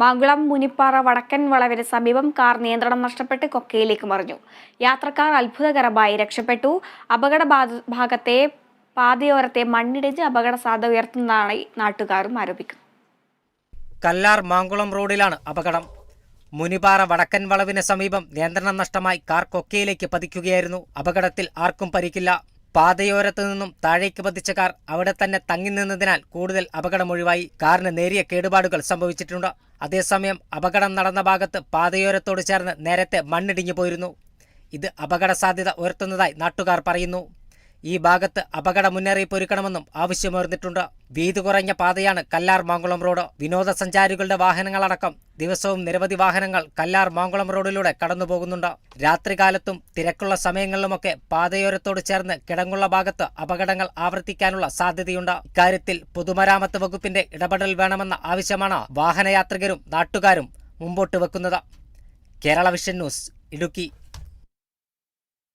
മാങ്കുളം മുനിപ്പാറ വടക്കൻ വളവിന് സമീപം കാർ നിയന്ത്രണം നഷ്ടപ്പെട്ട് കൊക്കയിലേക്ക് മറിഞ്ഞു. യാത്രക്കാർ അത്ഭുതകരമായി രക്ഷപ്പെട്ടു. അപകട ഭാഗത്തെ പാതയോരത്തെ മണ്ണിടിച്ച് അപകട സാധ്യത ഉയർത്തുന്നതായി നാട്ടുകാരും ആരോപിക്കുന്നു. കല്ലാർ മാങ്കുളം റോഡിലാണ് അപകടം. മുനിപാറ വടക്കൻ വളവിന് സമീപം നിയന്ത്രണം നഷ്ടമായി കാർ കൊക്കയിലേക്ക് പതിക്കുകയായിരുന്നു. അപകടത്തിൽ ആർക്കും പരിക്കില്ല. പാതയോരത്തു നിന്നും താഴേക്ക് പതിച്ച കാർ അവിടെ തന്നെ തങ്ങി നിന്നതിനാൽ കൂടുതൽ അപകടമൊഴിവായി കാറിന് നേരിയ കേടുപാടുകൾ സംഭവിച്ചിട്ടുണ്ട്. അതേസമയം അപകടം നടന്ന ഭാഗത്ത് പാതയോരത്തോട് ചേർന്ന് നേരത്തെ മണ്ണിടിഞ്ഞു പോയിരുന്നു. ഇത് അപകട സാധ്യത ഉയർത്തുന്നതായി നാട്ടുകാർ പറയുന്നു. ഈ ഭാഗത്ത് അപകട മുന്നറിയിപ്പ് ഒരുക്കണമെന്നും ആവശ്യമുയർന്നിട്ടുണ്ട് വീതി കുറഞ്ഞ പാതയാണ് കല്ലാർ മാങ്കുളം റോഡ്. വിനോദസഞ്ചാരികളുടെ വാഹനങ്ങളടക്കം ദിവസവും നിരവധി വാഹനങ്ങൾ കല്ലാർ മാങ്കുളം റോഡിലൂടെ കടന്നുപോകുന്നുണ്ട്. രാത്രികാലത്തും തിരക്കുള്ള സമയങ്ങളിലുമൊക്കെ പാതയോരത്തോട് ചേർന്ന് കിടങ്ങുള്ള ഭാഗത്ത് അപകടങ്ങൾ ആവർത്തിക്കാനുള്ള സാധ്യതയുണ്ട്. ഇക്കാര്യത്തിൽ പൊതുമരാമത്ത് വകുപ്പിന്റെ ഇടപെടൽ വേണമെന്ന ആവശ്യമാണ് വാഹനയാത്രികരും നാട്ടുകാരും മുമ്പോട്ട് വെക്കുന്നത്. Kerala vision news Idukki.